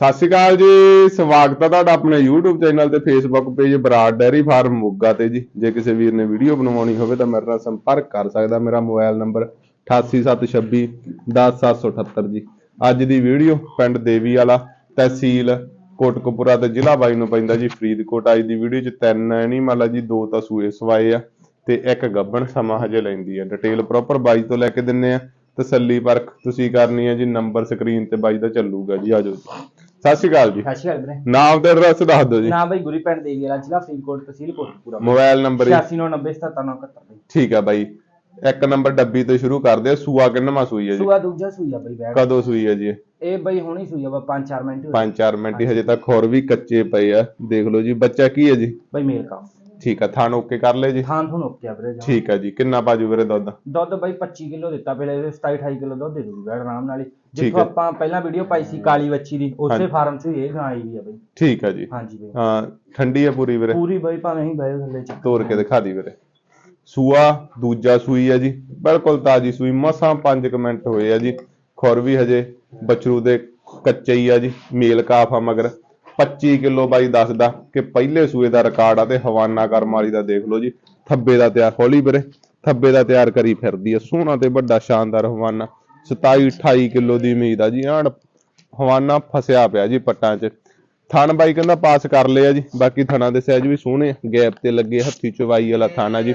ਸਤਿ ਸ਼੍ਰੀ ਅਕਾਲ ਜੀ, ਸਵਾਗਤ ਹੈ ਤੁਹਾਡਾ ਆਪਣੇ YouTube ਚੈਨਲ ਤੇ Facebook page Brar dairy farm Moga ਤੇ ਜੀ। ਜੇ ਕਿਸੇ ਵੀਰ ਨੇ ਵੀਡੀਓ ਬਣਵਾਉਣੀ ਹੋਵੇ ਤਾਂ ਮੇਰੇ ਨਾਲ ਸੰਪਰਕ ਕਰ ਸਕਦਾ। ਮੇਰਾ ਮੋਬਾਈਲ ਨੰਬਰ 8876 10778 ਜੀ। ਅੱਜ ਦੀ ਵੀਡੀਓ ਪਿੰਡ ਦੇਵੀ ਵਾਲਾ, ਤਹਿਸੀਲ ਕੋਟਕਪੂਰਾ ਤੇ ਜ਼ਿਲ੍ਹਾ ਬਾਈ ਨੂੰ ਪੈਂਦਾ ਜੀ, ਫਰੀਦਕੋਟ। ਅੱਜ ਦੀ ਵੀਡੀਓ ਚ ਤਿੰਨ ਨਹੀਂ ਮੰਨ ਜੀ, ਦੋ ਤਾਂ ਸੂਏ ਸਵਾਏ ਆ ਤੇ ਇੱਕ ਗੱਬਣ ਸਮਾਂ ਹਜੇ ਲੈਂਦੀ ਆ। ਡਿਟੇਲ ਪ੍ਰੋਪਰ ਬਾਈ ਤੋਂ ਲੈ ਕੇ ਦਿੰਨੇ ਆ। ਤਸੱਲੀ ਪਰਖ ਤੁਸੀਂ ਕਰਨੀ ਹੈ ਜੀ ਨੰਬਰ ਸਕਰੀਨ ਤੇ ਬਾਈ ਦਾ ਚੱਲੂਗਾ ਜੀ ਆਜੋ ਜੀ ਸਤਿ ਸ਼੍ਰੀ ਅਕਾਲ ਜੀ। ਸਤਿ ਸ਼੍ਰੀ ਅਕਾਲ ਵੀਰੇ। ਨਾਮ ਤੇ ਐਡਰੈਸ ਦੱਸ ਦਿਓ ਜੀ। ਨਾਮ ਬਈ ਗੁਰੀ ਪਿੰਡ ਦੇਵੀ ਵਾਲਾ ਜ਼ਿਲ੍ਹਾ ਫਰੀਦਕੋਟ ਤਹਿਸੀਲ ਕੋਟਪੂਰਾ ਮੋਬਾਈਲ ਨੰਬਰ 8690779971 ਬਈ। ਠੀਕ ਆ ਬਾਈ। ਇੱਕ ਨੰਬਰ ਡੱਬੀ ਤੋਂ ਸ਼ੁਰੂ ਕਰਦੇ ਆ। ਸੂਆ ਕਿੰਨਵਾਂ ਸੂਈ ਹੈ ਜੀ? ਸੂਆ ਦੂਜਾ ਸੂਈਆ ਬਈ ਬੈਠ। ਕਦੋਂ ਸੂਈ ਹੈ ਜੀ? ਇਹ? ਬਈ ਹੁਣੀ ਸੂਈਆ ਬਾ 5-4 ਮਿੰਟ ਹੋਏ। 5-4 ਮਿੰਟ ਹਜੇ ਤੱਕ ਹੋਰ ਵੀ ਕੱਚੇ ਪਏ ਆ। ਦੇਖ ਲਓ ਜੀ ਬੱਚਾ ਕੀ ਹੈ ਜੀ? ਬਈ ਮੇਲ ਕਾ ਠੀਕ ਆ ਥਾਣ ਓਕੇ ਕਰ ਲੈ ਜੀ? ਥਾਂ ਤੁਹਾਨੂੰ ਓਕੇ ਆ ਵੀਰੇ ਜਮਾਂ। ਠੀਕ ਆ ਜੀ ਕਿੰਨਾ ਬਾਜੂ ਵੀਰੇ ਦੁੱਧ? ਦੁੱਧ ਬਈ 25 ਕਿਲੋ ਦਿੱਤਾ ਪਹਿਲੇ 27-28 ਕਿਲੋ ਦੁੱਧ ਦੇ ਦੂਗੀ ਆਰਾਮ ਨਾਲ ਹੀ। ਜਿੱਥੋਂ ਹੈ। ਆਪਾਂ ਪਹਿਲਾਂ ਵੀਡੀਓ ਪਾਈ ਸੀ ਕਾਲੀ ਵੱਛੀ ਦੀ ਉਸੇ ਹਾਂਜੀ। ਫਾਰਮ 'ਚ ਹੀ ਇਹ ਗਾਂ ਆਈ ਵੀ ਆ ਬਈ। ਠੀਕ ਆ ਜੀ। ਹਾਂਜੀ ਬਈ। ਹਾਂ ਠੰਡੀ ਆ ਪੂਰੀ ਵੀਰੇ। ਪੂਰੀ ਬਈ ਭਾਵੇਂ ਹੀ ਬਹਿ ਥੱਲੇ ਚ ਤੋੜ ਕੇ ਦਿਖਾ ਦੀ ਵੀਰੇ। ਸੂਆ ਦੂਜਾ ਸੂਈ ਆ ਜੀ। ਬਿਲਕੁਲ ਤਾਜੀ ਸੂਈ ਮਸਾਂ 5 ਮਿੰਟ ਹੋਏ ਆ ਜੀ। ਖੁਰ ਵੀ ਹਜੇ ਬਚਰੂ ਦੇ ਕੱਚੇ ਹੀ ਆ ਜੀ ਮੇਲ ਕਾਫ ਆ ਮਗਰ। 25 ਕਿਲੋ ਬਾਈ ਦੱਸਦਾ ਕਿ ਪਹਿਲੇ ਸੂਏ ਦਾ ਰਿਕਾਰਡ ਆ ਤੇ ਹਵਾਨਾ ਕਰਮ ਵਾਲੀ ਦਾ ਦੇਖ ਲਓ ਜੀ। ਥੱਬੇ ਦਾ ਤਿਆਰ, ਹੌਲੀ ਵੀਰੇ, ਥੱਬੇ ਦਾ ਤਿਆਰ ਕਰੀ ਫਿਰਦੀ ਆ। ਸੋਹਣਾ ਤੇ ਵੱਡਾ ਸ਼ਾਨਦਾਰ ਹਵਾਨਾ। 27 28 ਕਿਲੋ ਦੀ ਉਮੀਦ ਆ ਜੀ। ਆਣ ਹਵਾਨਾ ਫਸਿਆ ਪਿਆ ਜੀ ਪੱਟਾਂ 'ਚ। ਥਣ ਬਾਈ ਕਹਿੰਦਾ ਪਾਸ ਕਰ ਲਿਆ ਜੀ। ਬਾਕੀ ਥਣਾ ਦੇ ਸਾਈਜ਼ ਵੀ ਸੋਹਣੇ ਗੈਪ ਤੇ ਲੱਗੇ, ਹੱਥੀ ਚਵਾਈ ਵਾਲਾ ਥਾਣਾ ਜੀ।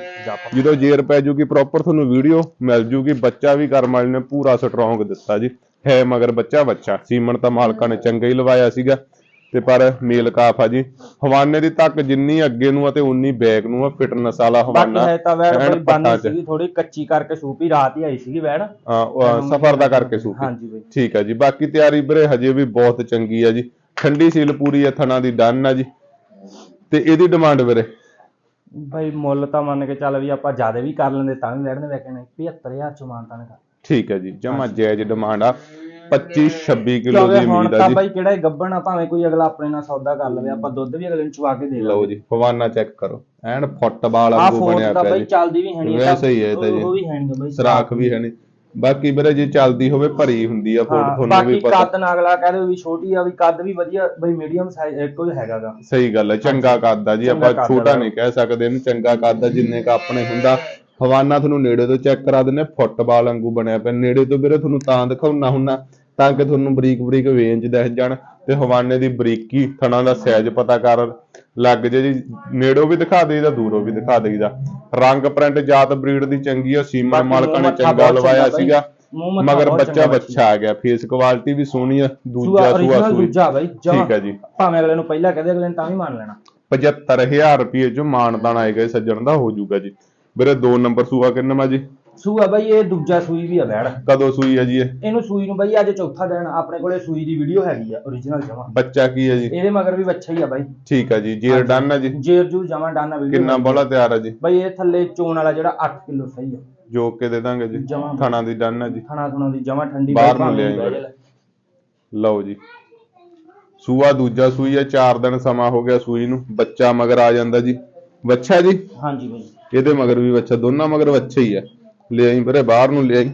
ਜਦੋਂ ਜੇਰ ਪੈ ਜੂਗੀ ਪ੍ਰੋਪਰ ਤੁਹਾਨੂੰ ਵੀਡੀਓ ਮਿਲ ਜੂਗੀ। ਬੱਚਾ ਵੀ ਕਰਮ ਵਾਲੇ ਨੇ ਪੂਰਾ ਸਟਰੋਂਗ ਦਿੱਤਾ ਜੀ। ਹੈ ਮਗਰ ਬੱਚਾ ਬੱਚਾ। ਸੀਮਨ ਤਾਂ ਮਾਲਕਾਂ ਨੇ ਚੰਗਾ ਹੀ ਲਵਾਇਆ ਸੀਗਾ। ਤੇ ਪਰ ਮੇਲ ਕਾਫ ਆ ਜੀ। ਹਵਾਨੇ ਦੀ ਤੱਕ ਜਿੰਨੀ ਅੱਗੇ ਨੂੰ ਆ ਤੇ ਉਨੀ ਬੈਕ ਨੂੰ ਆ ਫਿਟਨੈਸ ਵਾਲਾ ਬਾਕੀ ਹਵਾਨਾ। ਹੈ ਤਾਂ ਵੈੜ ਐਨ ਬਈ ਬਾਨੀ ਪੱਟਾਂ 'ਚ। ਸੀਗੀ ਥੋੜੀ ਕੱਚੀ ਕਰਕੇ ਸੂਪੀ ਰਾਤ ਹੀ ਆਈ ਸੀਗੀ ਵੈੜ ਹਾਂ, ਉਹ ਸਫਰ ਦਾ ਕਰਕੇ ਸੂਪੀ। ਹਾਂਜੀ ਬਈ। ਠੀਕ ਆ ਜੀ ਬਾਕੀ ਤਿਆਰੀ ਵੀਰੇ ਹਜੇ ਵੀ ਬਹੁਤ ਚੰਗੀ ਆ ਜੀ। ਠੰਡੀ ਸੀਲ ਪੂਰੀ ਆ ਥਣਾ ਦੀ ਡਨ ਆ ਜੀ। ਤੇ ਇਹਦੀ ਡਿਮਾਂਡ ਵੀਰੇ? ਭਾਈ ਮੁੱਲ ਤਾਂ ਮੰਨ ਕੇ ਚੱਲ ਵੀ ਆਪਾਂ ਜ਼ਿਆਦਾ ਵੀ ਕਰ ਲੈਂਦੇ ਤਾਂ ਵੀ ਵੈੜਨੇ ਵੇਖਣੇ 75000 ਚ ਮਾਨਤਾ ਨੇ ਕਰ। ਠੀਕ ਹੈ ਜੀ ਜਮਾ ਜਾਇਜ਼ ਡਿਮਾਂਡ ਆ। 25 26 ਕਿਲੋ ਦੀ ਕਿਉਂਕਿ ਹੁਣ ਉਮੀਦ ਆ ਤਾਂ ਜੀ। ਭਾਈ ਕਿਹੜਾ ਇਹ ਗੱਬਣ ਆ ਭਾਵੇਂ ਕੋਈ ਅਗਲਾ ਆਪਣੇ ਨਾਲ ਸੌਦਾ ਕਰ ਲਵੇ ਆਪਾਂ ਦੁੱਧ ਵੀ ਅਗਲੇ ਨੂੰ ਚਵਾ ਕੇ ਦੇ ਲਓ ਜੀ ਫਵਾਨਾ ਚੈੱਕ ਕਰੋ। ਐਨ ਫੁੱਟਬਾਲ ਆ ਵਾਂਗੂ ਫੋਨ ਬਣਿਆ ਤਾਂ ਪਿਆ ਭਾਈ ਜੀ। ਚੱਲਦੀ ਵੀ ਹੈ ਨਹੀਂ ਵੈਸੇ ਹੀ ਹੈ ਇਹ ਤਾਂ ਜੀ। ਉਹ ਵੀ ਹੈ ਨਹੀਂ ਭਾਈ ਸਰਾਖ ਵੀ ਹੈ। ਨਹੀਂ ਬਾਕੀ ਵੀਰੇ ਜੇ ਚੱਲਦੀ ਹੋਵੇ ਭਰੀ ਹੁੰਦੀ ਆ ਫੋਟ ਹਾਂ, ਤੁਹਾਨੂੰ ਵੀ ਬਾਕੀ ਪਤਾ। ਕੱਦ ਨਾ ਅਗਲਾ ਕਹਦੇ ਵੀ ਛੋਟੀ ਆ ਵੀ ਕੱਦ ਵੀ ਵਧੀਆ ਬਈ ਮੀਡੀਅਮ ਸਾਈਜ਼ ਇੱਕੋ ਹੀ ਹੈਗਾਗਾ ਸਹੀ ਗੱਲ ਹੈ ਚੰਗਾ ਕੱਦ ਆ ਜੀ ਚੰਗਾ ਆਪਾਂ ਕੱਦ ਛੋਟਾ ਆ। ਨਹੀਂ ਕਹਿ ਸਕਦੇ ਇਹਨੂੰ ਚੰਗਾ ਕੱਦ ਆ ਜਿੰਨੇ ਕ ਆਪਣੇ ਹੁੰਦਾ। ਹਵਾਨਾ ਤੁਹਾਨੂੰ ਨੇੜੇ ਤੋਂ ਚੈੱਕ ਕਰਾ ਦਿੰਨੇ ਫੁੱਟਬਾਲ ਵਾਂਗੂ ਬਣਿਆ ਪਿਆ। ਨੇੜੇ ਤੋਂ ਵੀਰੇ ਤੁਹਾਨੂੰ ਤਾਂ ਦਿਖਾਉਣਾ ਹੁੰਨਾ ਤਾਂ ਕਿ ਤੁਹਾਨੂੰ ਬਰੀਕ ਬਰੀਕ ਵੇਂਜ ਦਿਖ ਜਾਣ ਤੇ ਹਵਾਨੇ ਦੀ ਬਰੀਕੀ ਥਣਾ ਦਾ ਸਾਈਜ਼ ਪਤਾ ਕਰ ਲੱਗ ਜੇ ਜੀ। ਨੇੜੋਂ ਵੀ ਦਿਖਾ ਦੇਈਦਾ ਦੂਰੋਂ ਵੀ ਦਿਖਾ ਦੇਈਦਾ ਰੰਗ ਪ੍ਰਿੰਟ ਜਾਤ ਬਰੀਡ ਦੀ ਚੰਗੀ ਆ ਬਾਕੀ ਮਾਲਕਾਂ ਨੇ ਚੰਗਾ ਲਵਾਇਆ। ਸੀਗਾ। ਮਗਰ ਬੱਚਾ ਬੱਚਾ ਆ ਗਿਆ ਫੇਸ ਕੁਆਲਿਟੀ ਵੀ ਸੋਹਣੀ ਆ ਦੂਜਾ ਸੂਆ ਦੂਜਾ ਬਾਈ। ਠੀਕ ਹੈ ਜੀ। ਭਾਵੇਂ ਅਗਲੇ ਨੂੰ ਪਹਿਲਾਂ ਕਹਦੇ ਅਗਲੇ ਨੇ ਤਾਂ ਵੀ ਮੰਨ ਲੈਣਾ। 75000 ਰੁਪਏ ਚ ਮਾਨਦਾਨ ਆਏਗਾ ਸੱਜਣ ਦਾ ਹੋ ਜਾਊਗਾ ਜੀ। ਵੀਰੇ ਦੋ ਨੰਬਰ ਸੂਆ ਕਿੰਨਾ ਜੀ? ਸੂਆ ਬਾਈ ਇਹ ਦੂਜਾ ਸੂਈ ਵੀ ਆ ਵੈੜ ਕਦੋਂ ਸੂਈ ਹੈ ਜੀ ਇਹ? ਇਹਨੂੰ ਸੂਈ ਨੂੰ ਬਾਈ ਅੱਜ ਚੌਥਾ ਦਿਨ ਆਪਣੇ ਕੋਲੇ ਸੂਈ ਦੀ ਵੀਡੀਓ ਹੈਗੀ ਆ origignal ਜਮਾ। ਬੱਚਾ ਕੀ ਹੈ ਜੀ? ਇਹਦੇ ਮਗਰ ਵੀ ਬੱਚਾ ਹੀ ਆ ਬਾਈ। ਠੀਕ ਹੈ ਜੀ ਜੇਰ ਡਨ ਹੈ ਜੀ? ਜੇਰ ਜੂ ਜਮਾ ਡਾਨਾ ਵੀਡੀਓ ਕਿੰਨਾ ਬੋਲਾ ਤਿਆਰ ਹੈ ਜੀ? ਬਾਈ ਇਹ ਥੱਲੇ ਚੋਣ ਵਾਲਾ ਜਿਹੜਾ 8 ਕਿਲੋ ਸਹੀ ਆ। ਜੋਕ ਕੇ ਦੇ ਦਾਂਗੇ ਜੀ। ਥਾਣਾ ਦੀ ਡਨ ਹੈ ਜੀ। ਥਣਾ ਥੁਣਾ ਦੀ ਜਮਾ ਠੰਡੀ ਬਾਹਰ ਨੂੰ ਲਿਆਈ। ਲਓ ਜੀ। ਸੂਆ ਦੂਜਾ ਸੂਈ ਹੈ 4 ਦਿਨ ਸਮਾਂ ਹੋ ਗਿਆ ਸੂਈ ਨੂੰ। ਬੱਚਾ ਮਗਰ ਆ ਜਾਂਦਾ ਜੀ। ਬੱਚਾ ਜੀ? ਹਾਂਜੀ ਬਾਈ। ਇਹਦੇ ਮਗਰ ਵੀ ਬੱਚਾ ਦੋਨਾਂ ਮਗਰ ਬੱਚਾ ਹੀ ਹੈ ਲੈ ਆਈ ਵੀਰੇ ਬਾਹਰ ਨੂੰ ਲੈ ਆਈ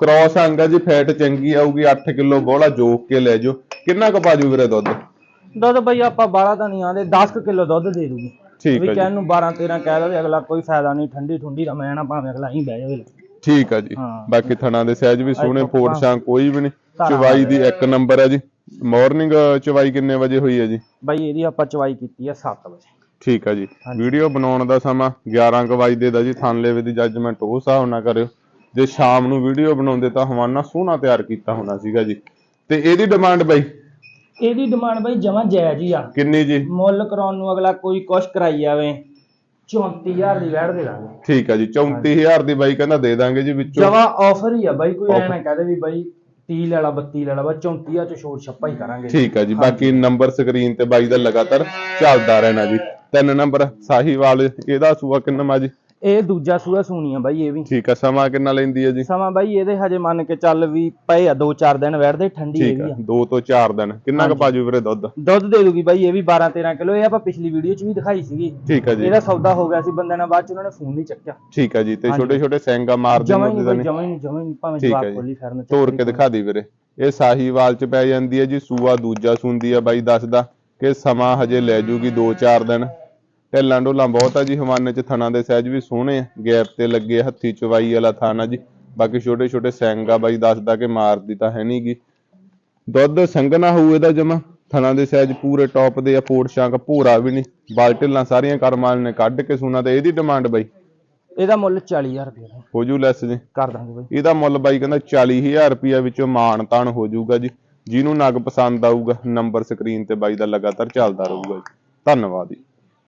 ਕ੍ਰੋਸ ਅੰਗਾ ਜੀ ਫੈਟ ਚੰਗੀ ਆਊਗੀ 8 ਕਿਲੋ ਬੋਲਾ ਜੋਕ ਕੇ ਲੈ ਜਾਓ। ਕਿੰਨਾ ਕੁ ਪਾਜੂ ਵੀਰੇ ਦੁੱਧ? ਦੁੱਧ ਬਾਈ ਆਪਾਂ ਬਾਲਾ ਤਾਂ ਨਹੀਂ ਆਂਦੇ 10 ਕਿਲੋ ਦੁੱਧ ਦੇ ਦੂਗੀ। ਠੀਕ ਵੀ ਹੈ ਜੀ। ਕਹਿਣ ਨੂੰ 12 13 ਕਹਿ ਲਵੇ ਅਗਲਾ ਕੋਈ ਫਾਇਦਾ ਨਹੀਂ ਠੰਡੀ ਠੁੰਡੀ ਦਾ ਮੈਂ ਨਾ ਭਾਵੇਂ ਅਗਲਾ ਹੀ ਬਹਿ ਜਾਵੇ। ਠੀਕ ਆ ਜੀ। ਹਾਂ। ਬਾਕੀ ਥਣਾ ਦੇ ਸਾਈਜ਼ ਵੀ ਸੋਹਣੇ ਇੱਥੋਂ ਫੋਟ ਸ਼ਾਂ ਕੋਈ ਵੀ ਨਹੀਂ। ਚਵਾਈ ਦੀ ਇੱਕ ਨੰਬਰ ਹੈ ਜੀ। ਮਾਰਨਿੰਗ ਚਵਾਈ ਕਿੰਨੇ ਵਜੇ ਹੋਈ ਹੈ ਜੀ? ਬਾਈ ਇਹਦੀ ਆਪਾਂ ਚਵਾਈ ਕੀਤੀ ਆ 7 ਵਜੇ। ਠੀਕ ਆ ਜੀ। ਵੀਡੀਓ ਬਣਾਉਣ ਦਾ ਸਮਾਂ 11 ਕੁ ਵਜੇ ਦਾ ਜੀ। ਥਾਨਲੇਵੇ ਦੀ ਜੱਜਮੈਂਟ ਉਹ ਹਿਸਾਬ ਨਾਲ ਕਰਿਓ। ਜੇ ਸ਼ਾਮ ਨੂੰ ਵੀਡੀਓ ਬਣਾਉਂਦੇ ਤਾਂ ਹਵਾਨਾ ਸੋਹਣਾ ਤਿਆਰ ਕੀਤਾ ਹੋਣਾ ਸੀਗਾ ਜੀ। ਤੇ ਇਹਦੀ ਡਿਮਾਂਡ ਬਾਈ? ਇਹਦੀ ਡਿਮਾਂਡ ਬਾਈ ਜਮਾ ਜਾਇਜ਼ ਹੀ ਆ। ਕਿੰਨੀ ਜੀ? ਮੁੱਲ ਕਰਾਉਣ ਨੂੰ ਅਗਲਾ ਕੋਈ ਕੁਛ ਕਰਾਈ ਜਾਵੇ 34000 ਦੀ ਵੈੜ ਦੇ ਦਾਂਗੇ। ਠੀਕ ਆ ਜੀ 34000 ਦੀ ਬਾਈ ਕਹਿੰਦਾ ਦੇ ਦਾਂਗੇ ਜੀ ਵਿੱਚੋਂ। ਜਮਾ ਆਫਰ ਹੀ ਆ ਬਾਈ ਕੋਈ ਐ। ਨਾ ਕਹਦੇ ਵੀ ਬਾਈ 30 ਲੈ ਲਾ 32 ਲੈ ਲਾ ਬਸ 34 ਚ ਛੋਟ ਛੱਪਾ ਹੀ ਕਰਾਂਗੇ। ਠੀਕ ਆ ਜੀ ਬਾਕੀ ਨੰਬਰ ਸਕਰੀਨ ਤੇ ਬਾਈ ਦਾ ਲਗਾਤਾਰ ਚੱਲਦਾ ਰਹਿਣਾ ਜੀ। ਤਿੰਨ ਨੰਬਰ ਸਾਹੀਵਾਲ ਇਹਦਾ ਸੂਆ ਕਿੰਨਾ ਜੀ ਇਹ ਦੂਜਾ ਸੂਆ ਸੂਣੀ ਆ ਬਾਈ ਇਹ ਵੀ। ਠੀਕ ਆ ਸਮਾਂ ਕਿੰਨਾ ਲੈਂਦੀ ਹੈ ਜੀ? ਸਮਾਂ ਬਾਈ ਇਹਦੇ ਹਜੇ ਮੰਨ ਕੇ ਚੱਲ ਵੀ ਪਏ ਆ 2-4 ਦਿਨ ਵੜਦੇ ਠੰਡੀ ਠੀਕ ਹੈਗੀ ਆ। 2 ਤੋਂ 4 ਦਿਨ। ਕਿੰਨਾ ਕੁ। ਪਾਜੂ ਵੀਰੇ ਦੁੱਧ? ਦੁੱਧ ਦੇ ਦੂਗੀ ਬਾਈ ਇਹ ਵੀ 12-13 ਕਿਲੋ ਇਹ ਆਪਾਂ ਪਿਛਲੀ ਵੀਡੀਓ 'ਚ ਵੀ ਦਿਖਾਈ ਸੀਗੀ। ਠੀਕ ਆ ਜੀ। ਇਹਦਾ ਸੌਦਾ ਹੋ ਗਿਆ ਸੀ ਬੰਦੇ ਨਾਲ ਬਾਅਦ 'ਚ ਉਹਨਾਂ ਨੇ ਫੋਨ ਨਹੀਂ ਚੱਕਿਆ। ਠੀਕ ਆ ਜੀ ਤੇ ਹਾਂਜੀ। ਛੋਟੇ ਛੋਟੇ ਸੈਂਗਾ ਮਾਰਦੇ ਜਮਾਂ ਹੀ ਤਾਂ ਬਾਈ ਜਮਾਂ ਹੀ ਨਹੀਂ ਜਮਾਂ ਹੀ ਨਹੀਂ ਭਾਵੇਂ ਠੀਕ ਆ ਜਵਾਬ ਜੀ। ਖੋਲੀ ਫਿਰਨ ਤੋੜ ਕੇ ਦਿਖਾ ਦੀ ਵੀਰੇ। ਇਹ ਸਾਹੀਵਾਲ ਚ ਪੈ ਜਾਂਦੀ ਹੈ ਜੀ ਸੂਆ ਦੂਜਾ ਸੁੰਦੀ ਆ ਬਾਈ ਦੱਸਦਾ। ਕਿ ਸਮਾਂ ਹਜੇ ਲੈ ਜੂਗੀ 2-4 ਦਿਨ। ਢਿੱਲਾਂ ਢੋਲਾਂ ਬਹੁਤ ਆ ਜੀ ਹਵਾਨੇ ਚ ਥਣਾ ਦੇ ਸਾਈਜ਼ ਵੀ ਸੋਹਣੇ ਆ। ਗੈਪ ਤੇ ਲੱਗੇ ਹੱਥੀ ਚਵਾਈ ਵਾਲਾ ਥਾਣਾ ਜੀ। ਬਾਕੀ ਛੋਟੇ ਛੋਟੇ ਸੈਂਗਾ ਬਾਈ ਦੱਸਦਾ ਕਿ ਮਾਰਦੀ ਤਾਂ ਹੈ ਨਹੀਂਗੀ ਦੁੱਧ ਸੰਘਣਾ ਹੋਊ ਇਹਦਾ ਜਮਾ। ਥਣਾ ਦੇ ਸਾਈਜ਼ ਪੂਰੇ ਟੌਪ ਦੇ ਆ ਫੋੜ ਸ਼ਾਂਕ ਭੂਰਾ ਵੀ ਨਹੀਂ ਬਾਲਟਿਲਾਂ ਸਾਰੀਆਂ ਕਰਮਾਲ ਨੇ ਕੱਢ ਕੇ ਸੁਣਾ ਤੇ ਇਹਦੀ ਡਿਮਾਂਡ ਬਾਈ। ਇਹਦਾ ਮੁੱਲ 40000 ਰੁਪਏ ਦਾ। ਹੋ ਜੂ ਲੈਸ ਜੀ। ਕਰ ਦਾਂਗੇ ਬਾਈ। ਇਹਦਾ ਮੁੱਲ ਬਾਈ ਕਹਿੰਦਾ 40000 ਰੁਪਇਆ ਵਿੱਚੋਂ ਮਾਣ ਤਾਣ ਹੋ ਜਾਊਗਾ ਜੀ। ਜਿਹਨੂੰ ਨਗ ਪਸੰਦ ਆਊਗਾ ਨੰਬਰ ਸਕਰੀਨ ਤੇ ਬਾਈ ਦਾ ਲਗਾਤਾਰ ਚੱਲਦਾ ਰਹੂਗਾ। ਜੀ ਧੰਨਵਾਦ ਜੀ।